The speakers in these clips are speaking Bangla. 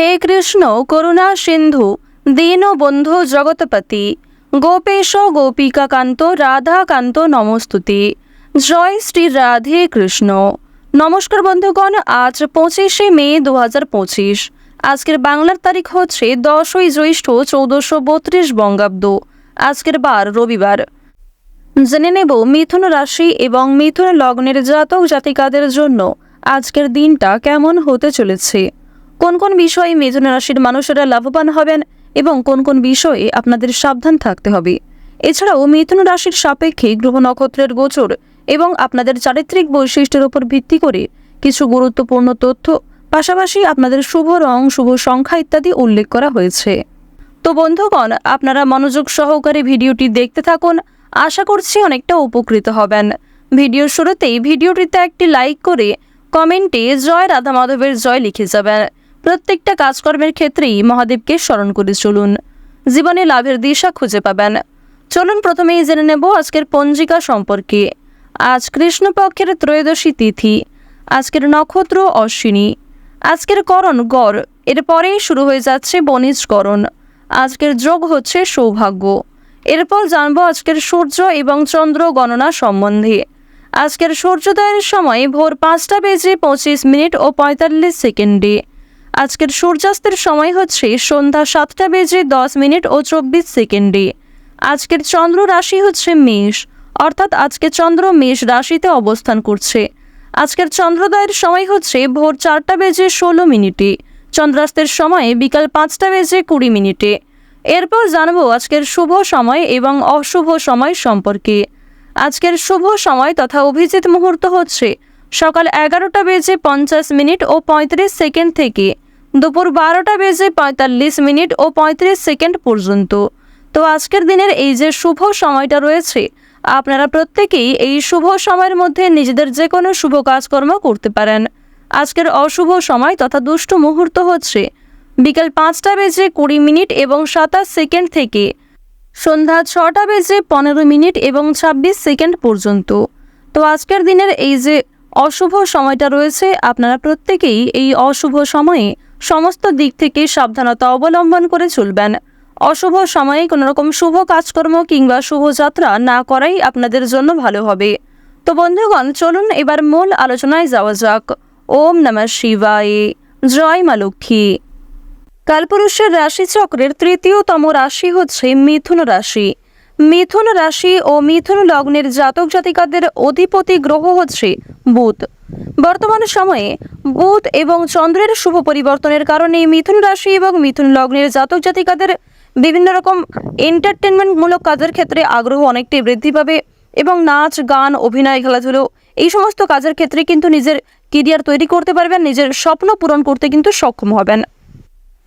হে কৃষ্ণ, করুণা সিন্ধু দীনবন্ধু জগৎপতি, গোপেশ গোপিকাকান্ত, রাধাকান্ত নমস্তুতি। জয় শ্রী রাধে কৃষ্ণ। নমস্কার বন্ধুগণ, আজ পঁচিশে মে দু হাজার পঁচিশ। আজকের বাংলার তারিখ হচ্ছে দশই জ্যৈষ্ঠ চৌদ্দশো বত্রিশ বঙ্গাব্দ। আজকের বার রবিবার। জেনে নেব মিথুন রাশি এবং মিথুন লগ্নের জাতক জাতিকাদের জন্য আজকের দিনটা কেমন হতে চলেছে। কোন কোন বিষয়ে মিথুন রাশির মানুষেরা লাভবান হবেন এবং কোন কোন বিষয়ে আপনাদের সাবধান থাকতে হবে? এছাড়াও মিথুন রাশির সাপেক্ষে গ্রহ নক্ষত্রের গোচর এবং আপনাদের চারিত্রিক বৈশিষ্ট্যের উপর ভিত্তি করে কিছু গুরুত্বপূর্ণ তথ্য, পাশাপাশি আপনাদের শুভ রং, শুভ সংখ্যা ইত্যাদি উল্লেখ করা হয়েছে। তো বন্ধুগণ, আপনারা মনোযোগ সহকারে ভিডিওটি দেখতে থাকুন। আশা করছি অনেকটা উপকৃত হবেন। ভিডিওর শুরুতেই ভিডিওটিতে একটি লাইক করে কমেন্টে জয় রাধা মাধবের জয় লিখে যাবেন। প্রত্যেকটা কাজকর্মের ক্ষেত্রেই মহাদেবকে স্মরণ করে চলুন। জীবনে লাভের দিশা খুঁজে পাবেন। চলুন প্রথমেই জেনে নেব আজকের পঞ্জিকা সম্পর্কে। আজ কৃষ্ণপক্ষের ত্রয়োদশী তিথি, আজকের নক্ষত্র অশ্বিনী। আজকের করণ গড় এরপরেই শুরু হয়ে যাচ্ছে বনিজকরণ আজকের যোগ হচ্ছে সৌভাগ্য। এরপর জানব আজকের সূর্য এবং চন্দ্র গণনা সম্বন্ধে। আজকের সূর্যোদয়ের সময় ভোর পাঁচটা বেজে পঁচিশ মিনিট ও পঁয়তাল্লিশ সেকেন্ডে। আজকের সূর্যাস্তের সময় হচ্ছে সন্ধ্যা সাতটা বেজে দশ মিনিট ও চব্বিশ সেকেন্ডে। আজকের চন্দ্র রাশি হচ্ছে মেষ, অর্থাৎ আজকে চন্দ্র মেষ রাশিতে অবস্থান করছে। আজকের চন্দ্রোদয়ের সময় হচ্ছে ভোর চারটা বেজে ষোলো মিনিটে, চন্দ্রাস্তের সময় বিকাল পাঁচটা বেজে কুড়ি মিনিটে। এরপর জানব আজকের শুভ সময় এবং অশুভ সময় সম্পর্কে। আজকের শুভ সময় তথা অভিজিৎ মুহূর্ত হচ্ছে সকাল এগারোটা বেজে পঞ্চাশ মিনিট ও পঁয়ত্রিশ সেকেন্ড থেকে দুপুর বারোটা বেজে পঁয়তাল্লিশ মিনিট ও পঁয়ত্রিশ সেকেন্ড পর্যন্ত। তো আজকের দিনের এই যে শুভ সময়টা রয়েছে, আপনারা প্রত্যেকেই এই শুভ সময়ের মধ্যে নিজেদের যে কোনো শুভ কাজকর্ম করতে পারেন। আজকের অশুভ সময় তথা দুষ্ট মুহূর্ত হচ্ছে বিকেল পাঁচটা বেজে কুড়ি মিনিট এবং সাতাশ সেকেন্ড থেকে সন্ধ্যা ছটা বেজে পনেরো মিনিট এবং ছাব্বিশ সেকেন্ড পর্যন্ত। তো আজকের দিনের এই যে অশুভ সময়টা রয়েছে। আপনারা প্রত্যেকেই এই অশুভ সময়ে সমস্ত দিক থেকে সাবধানতা অবলম্বন করে চলবেন। অশুভ সময়ে কোনো রকম শুভ কাজকর্ম কিংবা শুভযাত্রা না করাই আপনাদের জন্য ভালো হবে। তো বন্ধুগণ, চলুন এবার মূল আলোচনায় যাওয়া যাক। ওম নমঃ শিবায়। জয় মা লক্ষ্মী। কালপুরুষের রাশিচক্রের তৃতীয়তম রাশি হচ্ছে মিথুন রাশি। মিথুন রাশি ও মিথুন লগ্নের জাতক জাতিকাদের অধিপতি গ্রহ হচ্ছে বুধ। বর্তমান সময়ে বুধ এবং চন্দ্রের শুভ পরিবর্তনের কারণে মিথুন রাশি এবং মিথুন লগ্নের জাতক জাতিকাদের বিভিন্ন রকম এন্টারটেনমেন্টমূলক কাজের ক্ষেত্রে আগ্রহ অনেকটাই বৃদ্ধি পাবে এবং নাচ, গান, অভিনয়, খেলাধুলো এই সমস্ত কাজের ক্ষেত্রে কিন্তু নিজের কেরিয়ার তৈরি করতে পারবেন, নিজের স্বপ্ন পূরণ করতে কিন্তু সক্ষম হবেন।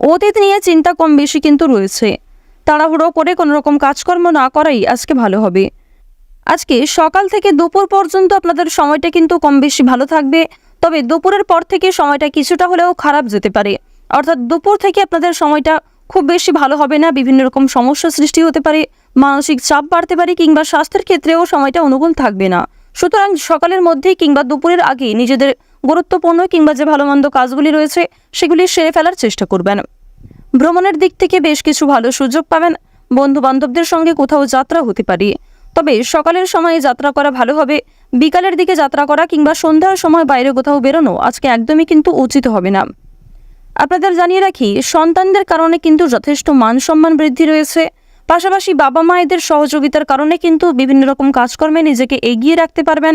অতীত নিয়ে চিন্তা কম বেশি কিন্তু রয়েছে। তাড়াহুড়ো করে কোনো রকম কাজকর্ম না করাই আজকে ভালো হবে। আজকে সকাল থেকে দুপুর পর্যন্ত আপনাদের সময়টা কিন্তু কম বেশি ভালো থাকবে, তবে দুপুরের পর থেকে সময়টা কিছুটা হলেও খারাপ যেতে পারে। অর্থাৎ দুপুর থেকে আপনাদের সময়টা খুব বেশি ভালো হবে না, বিভিন্ন রকম সমস্যা সৃষ্টি হতে পারে, মানসিক চাপ বাড়তে পারে কিংবা স্বাস্থ্যের ক্ষেত্রেও সময়টা অনুকূল থাকবে না। সুতরাং সকালের মধ্যেই কিংবা দুপুরের আগে নিজেদের গুরুত্বপূর্ণ কিংবা যে ভালো মন্দ কাজগুলি রয়েছে, সেগুলি সেরে ফেলার চেষ্টা করবেন। ভ্রমণের দিক থেকে বেশ কিছু ভালো সুযোগ পাবেন। বন্ধু বান্ধবদের সঙ্গে কোথাও যাত্রা হতে পারে। তবে সকালের সময়ে যাত্রা করা ভালো হবে, বিকালের দিকে যাত্রা করা কিংবা সন্ধ্যার সময় বাইরে কোথাও বেরোনো আজকে একদমই কিন্তু উচিত হবে না। আপনাদের জানিয়ে রাখি, সন্তানদের কারণে কিন্তু যথেষ্ট মান সম্মান বৃদ্ধি রয়েছে। পাশাপাশি বাবা মায়েদের সহযোগিতার কারণে কিন্তু বিভিন্ন রকম কাজকর্মে নিজেকে এগিয়ে রাখতে পারবেন।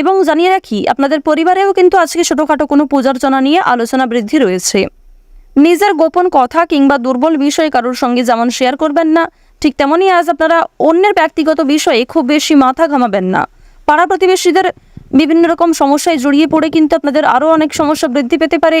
এবং জানিয়ে রাখি, আপনাদের পরিবারেও কিন্তু আজকে ছোটোখাটো কোনো পূজার্চনা নিয়ে আলোচনা বৃদ্ধি রয়েছে। নিজের গোপন কথা কিংবা দুর্বল বিষয় কারোর সঙ্গে যেমন শেয়ার করবেন না, ঠিক তেমনই আজ আপনারা অন্যের ব্যক্তিগত বিষয়ে খুব বেশি মাথা ঘামাবেন না। পাড়া প্রতিবেশীদের বিভিন্ন রকম সমস্যায় জড়িয়ে পড়ে কিন্তু আপনাদের আরও অনেক সমস্যা বৃদ্ধি পেতে পারে।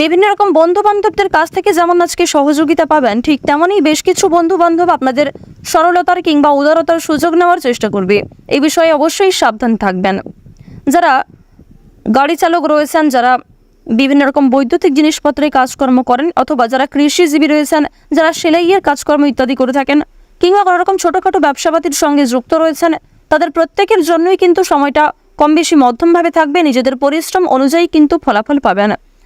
বিভিন্ন রকম বন্ধু বান্ধবদের কাছ থেকে যেমন আজকে সহযোগিতা পাবেন, ঠিক তেমনই বেশ কিছু বন্ধু বান্ধব আপনাদের সরলতার কিংবা উদারতার সুযোগ নেওয়ার চেষ্টা করবে। এই বিষয়ে অবশ্যই সাবধান থাকবেন। যারা গাড়ি চালক রয়েছেন, যারা বিভিন্ন রকম বৈদ্যুতিক জিনিসপত্রে কাজকর্ম করেন অথবা যারা কৃষিজীবী রয়েছেন, যারা সেলাইয়ের কাজকর্ম ইত্যাদি করে থাকেন কিংবা কোনো রকম ছোটোখাটো ব্যবসাপাতির সঙ্গে যুক্ত রয়েছেন, তাদের প্রত্যেকের জন্যই কিন্তু সময়টা কম বেশি মধ্যমভাবে থাকবে। নিজেদের পরিশ্রম অনুযায়ী কিন্তু ফলাফল পাবেন।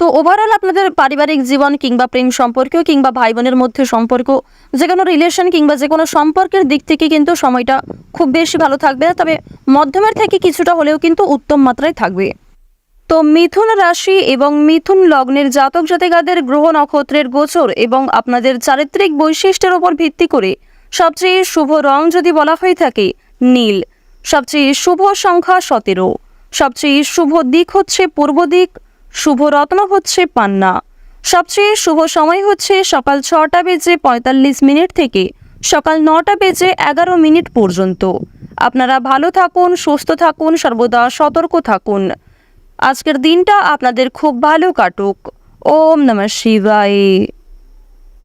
তো ওভারঅল আপনাদের পারিবারিক জীবন কিংবা প্রেম সম্পর্ক কিংবা ভাই বোনের মধ্যে সম্পর্ক, যে কোনো রিলেশন কিংবা যে কোনো সম্পর্কের দিক থেকে কিন্তু সময়টা খুব বেশি ভালো থাকবে তবে মধ্যমের থেকে কিছুটা হলেও কিন্তু উত্তম মাত্রায় থাকবে। তো মিথুন রাশি এবং মিথুন লগ্নের জাতক জাতিকাদের গ্রহ নক্ষত্রের গোচর এবং আপনাদের চারিত্রিক বৈশিষ্ট্যের ওপর ভিত্তি করে সবচেয়ে শুভ রং যদি বলা হয়ে থাকে, নীল। সবচেয়ে শুভ সংখ্যা সতেরো। সবচেয়ে শুভ দিক হচ্ছে পূর্ব দিক শুভ রত্ন হচ্ছে পান্না। সবচেয়ে শুভ সময় হচ্ছে সকাল ছটা বেজে পঁয়তাল্লিশ মিনিট থেকে সকাল নটা বেজে এগারো মিনিট পর্যন্ত। আপনারা ভালো থাকুন, সুস্থ থাকুন, সর্বদা সতর্ক থাকুন। আজকের দিনটা আপনাদের খুব ভালো কাটুক। ওম নমঃ শিবায়।